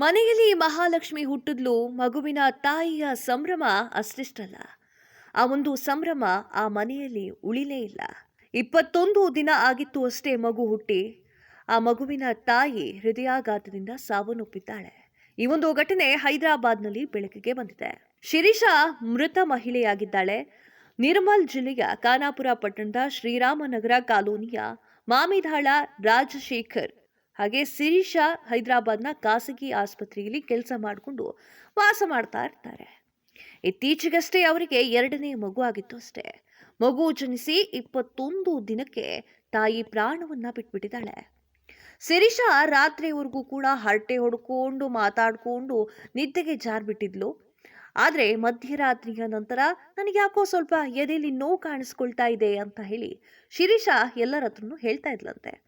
ಮನೆಯಲ್ಲಿ ಮಹಾಲಕ್ಷ್ಮಿ ಹುಟ್ಟಿದ್ಲು, ಮಗುವಿನ ತಾಯಿಯ ಸಂಭ್ರಮ ಅಷ್ಟಿಷ್ಟಲ್ಲ. ಆ ಒಂದು ಸಂಭ್ರಮ ಆ ಮನೆಯಲ್ಲಿ ಉಳಿಲೇ ಇಲ್ಲ. ಇಪ್ಪತ್ತೊಂದು ದಿನ ಆಗಿತ್ತು ಅಷ್ಟೇ ಮಗು ಹುಟ್ಟಿ. ಆ ಮಗುವಿನ ತಾಯಿ ಹೃದಯಾಘಾತದಿಂದ ಸಾವನ್ನಪ್ಪಿದ್ದಾಳೆ. ಈ ಒಂದು ಘಟನೆ ಹೈದರಾಬಾದ್ನಲ್ಲಿ ಬೆಳಕಿಗೆ ಬಂದಿದೆ. ಶಿರೀಷಾ ಮೃತ ಮಹಿಳೆಯಾಗಿದ್ದಾಳೆ. ನಿರ್ಮಲ್ ಜಿಲ್ಲೆಯ ಖಾನಾಪುರ ಪಟ್ಟಣದ ಶ್ರೀರಾಮನಗರ ಕಾಲೋನಿಯ ಮಾಮಿದಾಳ ರಾಜಶೇಖರ್ ಹಾಗೆ ಸಿರಿಷಾ ಹೈದರಾಬಾದ್ನ ಖಾಸಗಿ ಆಸ್ಪತ್ರೆಯಲ್ಲಿ ಕೆಲಸ ಮಾಡಿಕೊಂಡು ವಾಸ ಮಾಡ್ತಾ ಇರ್ತಾರೆ. ಇತ್ತೀಚೆಗಷ್ಟೇ ಅವರಿಗೆ ಎರಡನೇ ಮಗು ಆಗಿತ್ತು ಅಷ್ಟೇ. ಮಗು ಜನಿಸಿ ಇಪ್ಪತ್ತೊಂದು ದಿನಕ್ಕೆ ತಾಯಿ ಪ್ರಾಣವನ್ನ ಬಿಟ್ಬಿಟ್ಟಿದ್ದಾಳೆ. ಸಿರಿಷಾ ರಾತ್ರಿವರೆಗೂ ಕೂಡ ಹರಟೆ ಹೊಡ್ಕೊಂಡು ಮಾತಾಡ್ಕೊಂಡು ನಿದ್ದೆಗೆ ಜಾರ್ಬಿಟ್ಟಿದ್ಲು. ಆದರೆ ಮಧ್ಯರಾತ್ರಿಯ ನಂತರ ನನಗೆ ಯಾಕೋ ಸ್ವಲ್ಪ ಎದೆಯಲ್ಲಿ ನೋವು ಕಾಣಿಸ್ಕೊಳ್ತಾ ಇದೆ ಅಂತ ಹೇಳಿ ಶಿರೀಷಾ ಎಲ್ಲರ ಹತ್ರನೂ ಹೇಳ್ತಾ ಇದ್ಲಂತೆ.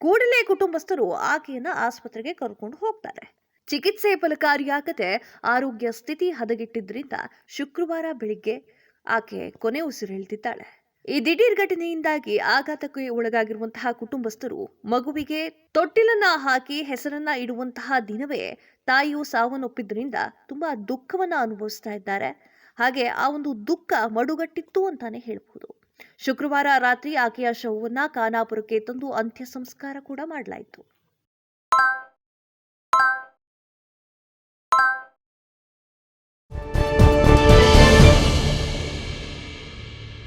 ಕೂಡಲೇ ಕುಟುಂಬಸ್ಥರು ಆಕೆಯನ್ನು ಆಸ್ಪತ್ರೆಗೆ ಕರ್ಕೊಂಡು ಹೋಗ್ತಾರೆ. ಚಿಕಿತ್ಸೆ ಫಲಕಾರಿಯಾಗದೆ ಆರೋಗ್ಯ ಸ್ಥಿತಿ ಹದಗೆಟ್ಟಿದ್ದರಿಂದ ಶುಕ್ರವಾರ ಬೆಳಿಗ್ಗೆ ಆಕೆ ಕೊನೆ ಉಸಿರೆಳ್ತಿದ್ದಾಳೆ ಈ ದಿಢೀರ್ ಘಟನೆಯಿಂದಾಗಿ ಆಘಾತಕ್ಕೆ ಒಳಗಾಗಿರುವಂತಹ ಕುಟುಂಬಸ್ಥರು ಮಗುವಿಗೆ ತೊಟ್ಟಿಲನ್ನ ಹಾಕಿ ಹೆಸರನ್ನ ಇಡುವಂತಹ ದಿನವೇ ತಾಯಿಯು ಸಾವನ್ನೊಪ್ಪಿದ್ದರಿಂದ ತುಂಬಾ ದುಃಖವನ್ನ ಅನುಭವಿಸ್ತಾ ಇದ್ದಾರೆ. ಹಾಗೆ ಆ ಒಂದು ದುಃಖ ಮಡುಗಟ್ಟಿತ್ತು ಅಂತಾನೆ ಹೇಳ್ಬಹುದು. ಶುಕ್ರವಾರ ರಾತ್ರಿ ಆಕೆಯ ಶವವನ್ನ ಖಾನಾಪುರಕ್ಕೆ ತಂದು ಅಂತ್ಯ ಸಂಸ್ಕಾರ ಕೂಡ ಮಾಡಲಾಯಿತು.